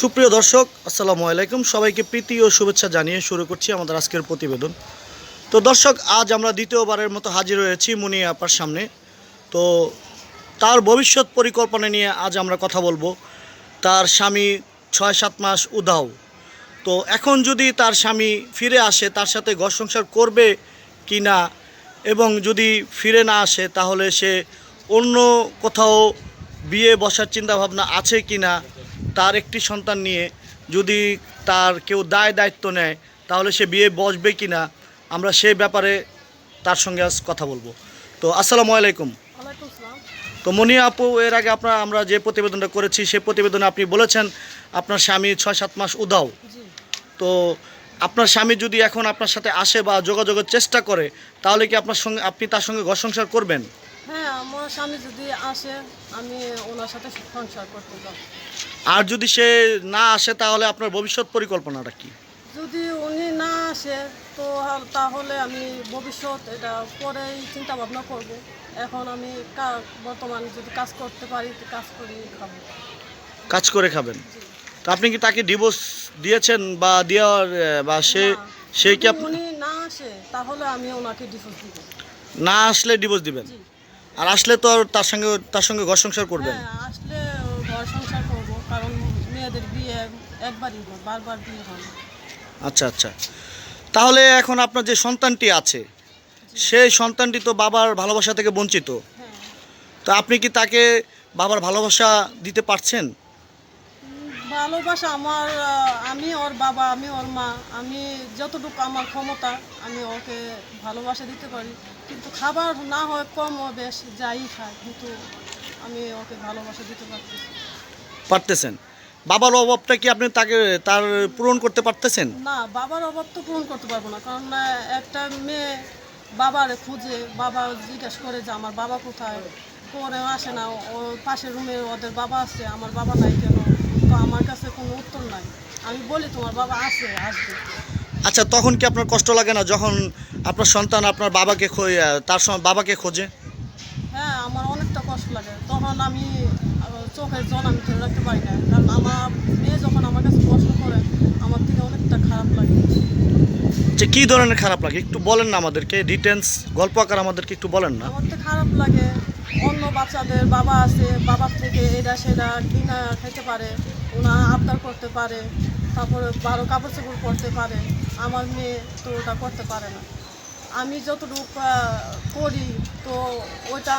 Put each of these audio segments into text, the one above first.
সুপ্রিয় দর্শক, আসসালামু আলাইকুম। সবাইকে প্রীতি ও শুভেচ্ছা জানিয়ে শুরু করছি আমাদের আজকের প্রতিবেদন। তো দর্শক, আজ আমরা দ্বিতীয়বারের মতো হাজির হয়েছি মুনি আপার সামনে। তো তার ভবিষ্যৎ পরিকল্পনা নিয়ে আজ আমরা কথা বলব। তার স্বামী ছয় সাত মাস উধাও। তো এখন যদি তার স্বামী ফিরে আসে, তার সাথে ঘর সংসার করবে কি না? এবং যদি ফিরে না আসে, তাহলে সে অন্য কোথাও বিয়ে বসার চিন্তাভাবনা আছে কি না? তার একটি সন্তান নিয়ে যদি তার কেউ দায় দায়িত্ব নেয় তাহলে সে বিয়ে বসবে কি না আমরা সেই ব্যাপারে তার সঙ্গে আজ কথা বলব। তো আসসালামু আলাইকুম। তো মনি আপু এর আগে আপনার আমরা যে প্রতিবেদনটা করেছি সেই প্রতিবেদনে আপনি বলেছেন আপনার স্বামী ছয় সাত মাস উধাও। জি। তো আপনার স্বামী যদি এখন আপনার সাথে আসে বা যোগাযোগের চেষ্টা করে তাহলে কি আপনার সঙ্গে আপনি তার সঙ্গে ঘর সংসার করবেন? স্বামী যদি আসে আমি ওনার সাথে সংসার করতে যাব। আর যদি সে না আসে তাহলে আপনার ভবিষ্যৎ পরিকল্পনাটা কি? যদি উনি না আসে তো তাহলে আমি ভবিষ্যৎ এটা পরেই চিন্তা ভাবনা করব। এখন আমি বর্তমানে যদি কাজ করতে পারি তো কাজ করি খাব। কাজ করে খাবেন। তো আপনি কি তাকে ডিভোর্স দিয়েছেন বা দেওয়ার বা সে সে কি যদি আপ- উনি না আসে তাহলে আমি ওনাকে ডিভোর্স দিব। না আসলে ডিভোর্স দিবেন? আর আসলে তো তার সঙ্গে তার সঙ্গে ঘর সংসার করবেন? হ্যাঁ আসলে ঘর সংসার করব কারণ মেয়েদের বিয়ে একবারই হয় বারবার বিয়ে হয়। না। আচ্ছা আচ্ছা। তাহলে এখন আপনার যে সন্তানটি আছে সেই সন্তানটি তো বাবার ভালোবাসা থেকে বঞ্চিত। হ্যাঁ। তো আপনি কি তাকে বাবার ভালোবাসা দিতে পারছেন? ভালোবাসা আমার আহ, আমি ওর বাবা আমি ওর মা আমি যতটুকু আমার ক্ষমতা আমি ওকে ভালোবাসা দিতে পারি। কিন্তু খাবার না হয় কম ও বেশ যাই খায় কিন্তু আমি ওকে ভালোবাসা দিতে পারতেছি পারতেছেন? বাবার অভাবটা কি আপনি তাকে তার পূরণ করতে পারতেছেন? না বাবার অভাব তো পূরণ করতে পারব না কারণ একটা মেয়ে বাবারে খুঁজে বাবা জিজ্ঞেস করে যে আমার বাবা কোথায়? পরে আসে না ও পাশের রুমে ওদের বাবা আছে আমার বাবা নাই কেন? তো আমার কাছে কোনো উত্তর নাই। আমি বলি তোমার বাবা আছে আসবে। আচ্ছা তখন কি আপনার কষ্ট লাগে না যখন আপনার সন্তান আপনার বাবাকে তার বাবাকে খোঁজে? হ্যাঁ আমার অনেকটা কষ্ট লাগে। তখন আমি চোখের জল আমি ধরে রাখতে পারি না। কারণ আমার মেয়ে যখন আমার কাছে কষ্ট করে আমার থেকে অনেকটা খারাপ লাগে। যে কী ধরনের খারাপ লাগে? একটু বলেন না আমাদেরকে ডিটেলস গল্প আকার আমাদেরকে একটু বলেন না। আমার তো খারাপ লাগে। অন্য বাচ্চাদের বাবা আছে বাবার থেকে এটা সেটা কিনা খেতে পারে ওনা আবদার করতে পারে তারপরে ভালো কাপড় চোপড় পরতে পারে। আমার মেয়ে তো ওটা করতে পারে না। আমি যতটুকু করি তো ওটা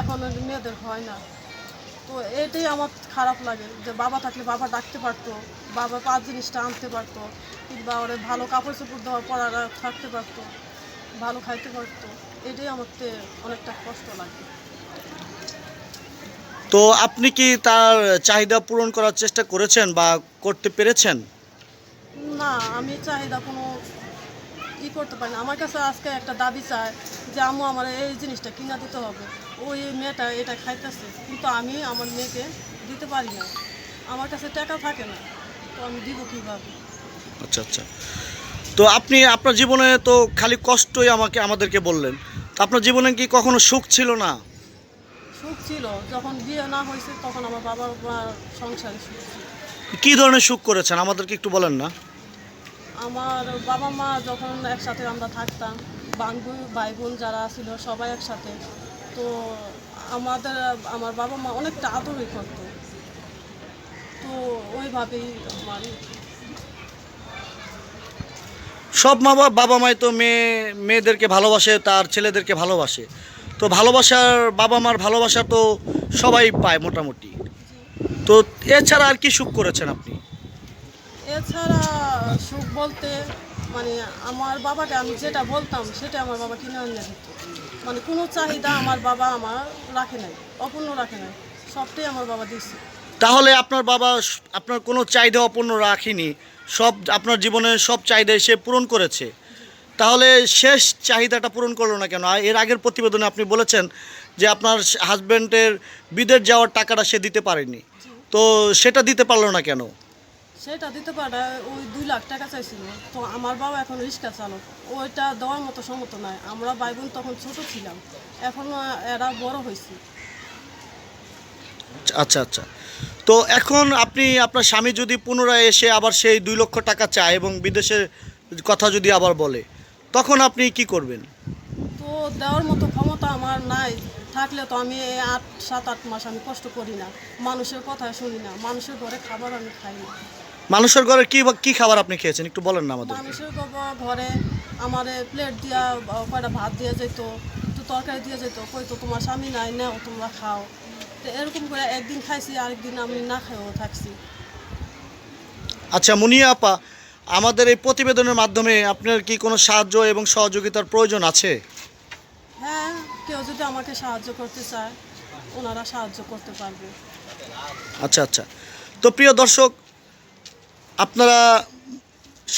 এখন মেয়েদের হয় না। তো এটাই আমার খারাপ লাগে যে বাবা থাকলে বাবা ডাকতে পারতো, বাবা পাঁচ জিনিসটা আনতে পারতো, কিংবা ওরে ভালো কাপড় চোপড় দেওয়া পড়ারা থাকতে পারতো, ভালো খাইতে পারতো। এটাই আমাকে অনেকটা কষ্ট লাগে। তো আপনি কি তার চাহিদা পূরণ করার চেষ্টা করেছেন বা করতে পেরেছেন? না আমি চাহিদা কোনো ই করতে পারি না। আমার কাছে আজকে একটা দাবি চায় যে আম্মু আমার এই জিনিসটা কিনা দিতে হবে। ওই মেয়েটা এটা খাইতেছে কিন্তু আমি আমার মেয়েকে দিতে পারি না। আমার কাছে টাকা থাকে না তো আমি দিব কীভাবে? আচ্ছা আচ্ছা। তো আপনি আপনার জীবনে তো খালি কষ্টই আমাকে আমাদেরকে বললেন। আপনার জীবনে কি কখনো সুখ ছিল না? সুখ ছিল যখন বিয়ে না হয়েছে তখন আমার বাবার মার সংসারে সুখ ছিল। কী ধরনের সুখ করেছেন? আমাদেরকে একটু বলেন না। আমার বাবা মা যখন একসাথে আমরা থাকতাম বান্ধব ভাই বোন যারা ছিল সবাই একসাথে, তো আমাদের, আমার বাবা মা অনেকটা আদরই করতো। তো ওইভাবেই আমার। সব মা বাবা বাবা মাই তো মেয়ে, মেয়েদেরকে ভালোবাসে, তার ছেলেদেরকে ভালোবাসে। তো ভালোবাসার, বাবা মার ভালোবাসা তো সবাই পায় মোটামুটি। তো এছাড়া আর কি সুখ করেছেন আপনি? এছাড়া সুখ বলতে মানে আমার বাবাকে আমি যেটা বলতাম সেটা আমার বাবা কিনে এনে দিত। মানে কোনো চাহিদা আমার বাবা আমার রাখে নাই অপূর্ণ রাখে নাই সবটাই আমার বাবা দিচ্ছে তাহলে আপনার বাবা আপনার কোনো চাহিদা অপূর্ণ রাখেনি সব আপনার জীবনের সব চাহিদা সে পূরণ করেছে। তাহলে শেষ চাহিদাটা পূরণ করল না কেন? এর আগের প্রতিবেদনে আপনি বলেছেন যে আপনার হাজব্যান্ডের বিদেশ যাওয়ার টাকাটা সে দিতে পারেনি। তো সেটা দিতে পারল না কেন? সেটা দিতে পারে ওই দুই লাখ টাকা চাইছিল। তো আমার বাবা এখন রিক্সা চালক। ওইটা দেওয়ার মতো সম্মত নয় আমরা ভাই বোন তখন ছোট ছিলাম। এখন এরা বড় হয়েছি। আচ্ছা আচ্ছা। তো এখন আপনি আপনার স্বামী যদি পুনরায় এসে আবার সেই দুই লক্ষ টাকা চায় এবং বিদেশের কথা যদি আবার বলে তখন আপনি কি করবেন? তো দেওয়ার মতো ক্ষমতা আমার নাই। থাকলে তো আমি আট সাত আট মাস আমি কষ্ট করি না। মানুষের কথা শুনি না। মানুষের ঘরে খাবার আমি খাই না। মানুষের ঘরে কি কি খাবার আপনি খেয়েছেন? একটু বলেন না আমাদের। মানুষের ঘর- ঘরে আমার প্লেট দিয়া কয়টা ভাত দিয়ে যেত একটু তরকারি দিয়ে যেত। কই তো তোমার স্বামী নাই নাও তোমরা খাও। তো এরকম করে একদিন খাইছি আরেকদিন আমি না খাইও থাকছি। আচ্ছা মুনিয়া আপা আমাদের এই প্রতিবেদনের মাধ্যমে আপনার কি কোনো সাহায্য এবং সহযোগিতার প্রয়োজন আছে? হ্যাঁ কেউ যদি আমাকে সাহায্য করতে চায় ওনারা সাহায্য করতে পারবে। আচ্ছা আচ্ছা। তো প্রিয় দর্শক আপনারা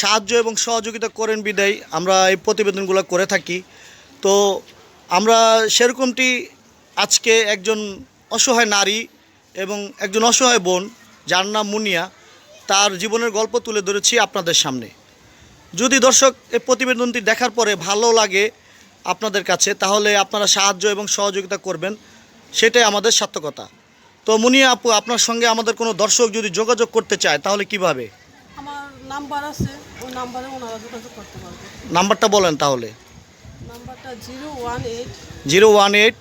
সাহায্য এবং সহযোগিতা করেন বিদায়, আমরা এই প্রতিবেদনগুলো করে থাকি। তো আমরা সেরকমটি আজকে একজন অসহায় নারী এবং একজন অসহায় বোন, যার নাম মুনিয়া, তার জীবনের গল্প তুলে ধরেছি আপনাদের সামনে। যদি দর্শক এই প্রতিবেদনটি দেখার পরে ভালো লাগে আপনাদের কাছে, তাহলে আপনারা সাহায্য এবং সহযোগিতা করবেন, সেটাই আমাদের সার্থকতা। তো মুনিয়া আপু, আপনার সঙ্গে আমাদের কোনো দর্শক যদি যোগাযোগ করতে চায়, তাহলে কীভাবে? নাম্বার আছে ওই নাম্বারে ওনারা যোগাযোগ করতে পারবে। নাম্বারটা বলেন তাহলে। নাম্বারটা zero one eight zero one eight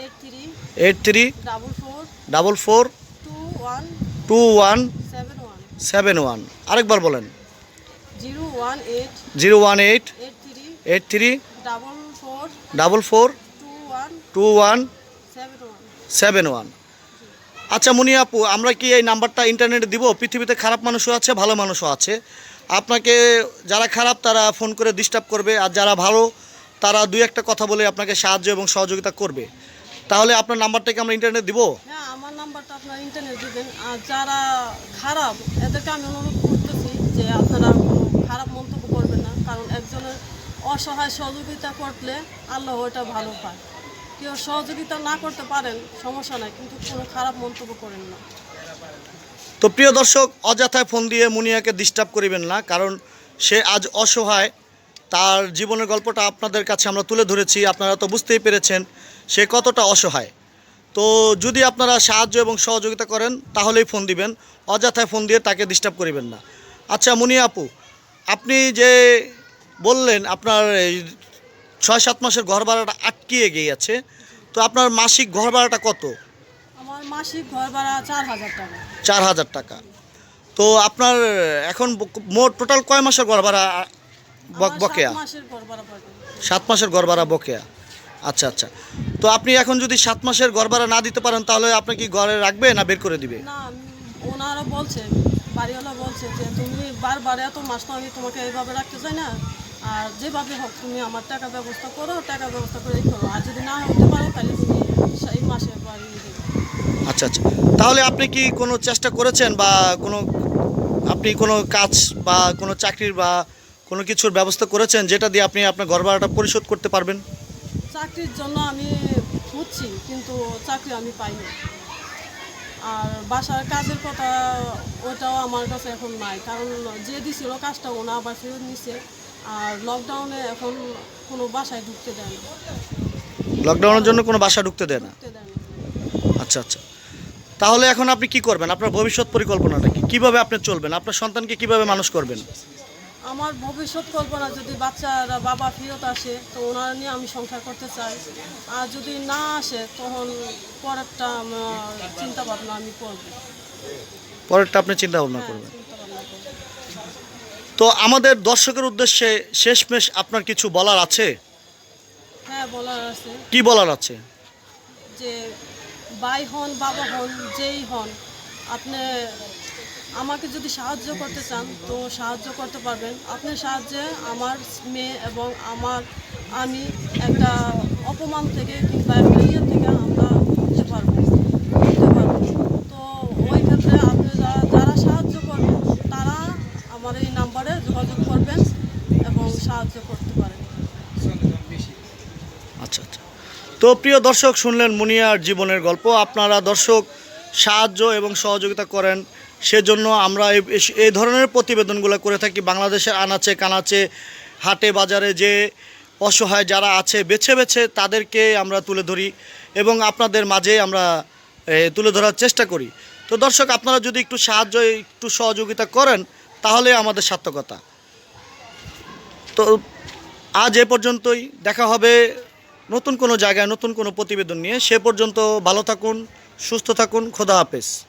eight three eight three double four double four two one two one seven one. Seven one. আরেকবার বলেন। Zero one eight zero one eight eight three eight three double four double four two one two one seven one. Seven one. আচ্ছা মুনি আপু, আমরা কি এই নাম্বারটা ইন্টারনেটে দিব? পৃথিবীতে খারাপ মানুষও আছে, ভালো মানুষও আছে। আপনাকে যারা খারাপ, তারা ফোন করে ডিস্টার্ব করবে, আর যারা ভালো, তারা দুই একটা কথা বলে আপনাকে সাহায্য এবং সহযোগিতা করবে। তাহলে আপনার নাম্বারটাকে আমরা ইন্টারনেট দিব? হ্যাঁ আমার নাম্বারটা আপনার ইন্টারনেট দিবেন। আর যারা খারাপ, এদেরকে আমি অনুরোধ করতেছি যে আপনারা খারাপ মন্তব্য করবেন না, কারণ একজনের অসহায় সহযোগিতা করলে আল্লাহ ওটা ভালো পায়। কেউ সহযোগিতা না করতে পারেন, সমস্যা নাই, কিন্তু কোনো খারাপ মন্তব্য করেন না। তো প্রিয় দর্শক, অযথায় ফোন দিয়ে মুনিয়াকে ডিস্টার্ব করিবেন না, কারণ সে আজ অসহায়। তার জীবনের গল্পটা আপনাদের কাছে আমরা তুলে ধরেছি, আপনারা তো বুঝতেই পেরেছেন সে কতটা অসহায়। তো যদি আপনারা সাহায্য এবং সহযোগিতা করেন, তাহলেই ফোন দিবেন, অযথায় ফোন দিয়ে তাকে ডিস্টার্ব করিবেন না। আচ্ছা মুনিয়া আপু, আপনি যে বললেন আপনার ছয় সাত মাসের ঘর ভাড়াটা আটকিয়ে গিয়েছে। তো আপনার মাসিক ঘর ভাড়াটা কত? আমার মাসিক ঘর ভাড়া চার হাজার টাকা। চার হাজার টাকা। তো আপনার এখন মোট টোটাল কয় মাসের ঘর ভাড়া বক- বকেয়া সাত মাসের ঘর ভাড়া পাবেন সাত মাসের ঘর ভাড়া বকেয়া। আচ্ছা আচ্ছা। তো আপনি এখন যদি সাত মাসের ঘর ভাড়া না দিতে পারেন তাহলে আপনি কি ঘরে রাখবে না বের করে দিবে? না ওনারা বলছে বাড়িওয়ালা বলছে যে তুমি বারবার এত মাস তো আমি তোমাকে এইভাবে রাখতে চাই না। আর যেভাবে হোক তুমি আমার টাকা ব্যবস্থা করো টাকা ব্যবস্থা করে করো আর যদি না হতে পারো তাহলে তুমি সেই মাসে বাড়ি দেবে আচ্ছা আচ্ছা। তাহলে আপনি কি কোনো চেষ্টা করেছেন বা কোনো আপনি কোনো কাজ বা কোনো চাকরির বা কোনো কিছুর ব্যবস্থা করেছেন যেটা দিয়ে আপনি আপনার ঘর ভাড়াটা পরিশোধ করতে পারবেন? চাকরির জন্য আমি খুঁজছি কিন্তু চাকরি আমি পাইনি। আর বাসার কাজের কথা ওটাও আমার কাছে এখন নাই। কারণ যে দিছিল কাজটা ওনা আবার ফেরত নিছে। আর লকডাউনে এখন কোনো বাসায় ঢুকতে দেয় না। লকডাউনের জন্য কোনো বাসা ঢুকতে দেয় না? ঢুকতে দেয় না। আচ্ছা আচ্ছা। তাহলে এখন আপনি কি করবেন? আপনার ভবিষ্যৎ পরিকল্পনাটা কি? কীভাবে আপনি চলবেন? আপনার সন্তানকে কীভাবে মানুষ করবেন? আমার ভবিষ্যৎ কল্পনা যদি বাচ্চারা বাবা ফেরত আসে তো ওনারা নিয়ে আমি সংসার করতে চাই। আর যদি না আসে তখন পরেরটা আমার চিন্তা ভাবনা আমি করব। পরেরটা আপনি চিন্তা ভাবনা করবেন। তো আমাদের দর্শকের উদ্দেশ্যে শেষমেশ আপনার কিছু বলার আছে? হ্যাঁ বলার আছে। কি বলার আছে? যে ভাই হন বাবা হন যেই হন আপনি আমাকে যদি সাহায্য করতে চান তো সাহায্য করতে পারবেন। আপনার সাহায্যে আমার মেয়ে এবং আমার আমি একটা অপমান থেকে কিংবা একটা ইয়ে থেকে আমরা উঠতে পারব উঠতে পারব তো ওই ক্ষেত্রে আপনি যারা যারা সাহায্য করবেন তারা আমার এই নাম্বারে যোগাযোগ করবেন এবং সাহায্য করতে পারেন। আচ্ছা আচ্ছা। তো প্রিয় দর্শক, শুনলেন মুনিয়ার জীবনের গল্প। আপনারা দর্শক, সাহায্য এবং সহযোগিতা করেন, সেজন্য আমরা এই- ধরনের প্রতিবেদনগুলো করে থাকি। বাংলাদেশের আনাচে কানাচে, হাটে বাজারে যে অসহায় যারা আছে, বেছে বেছে তাদেরকে আমরা তুলে ধরি এবং আপনাদের মাঝে আমরা তুলে ধরার চেষ্টা করি। তো দর্শক, আপনারা যদি একটু সাহায্য, একটু সহযোগিতা করেন, তাহলে আমাদের সার্থকতা। তো আজ এ পর্যন্তই। দেখা হবে নতুন কোনো জায়গায়, নতুন কোনো প্রতিবেদন নিয়ে। সে পর্যন্ত ভালো থাকুন, সুস্থ থাকুন। খোদা হাফেজ।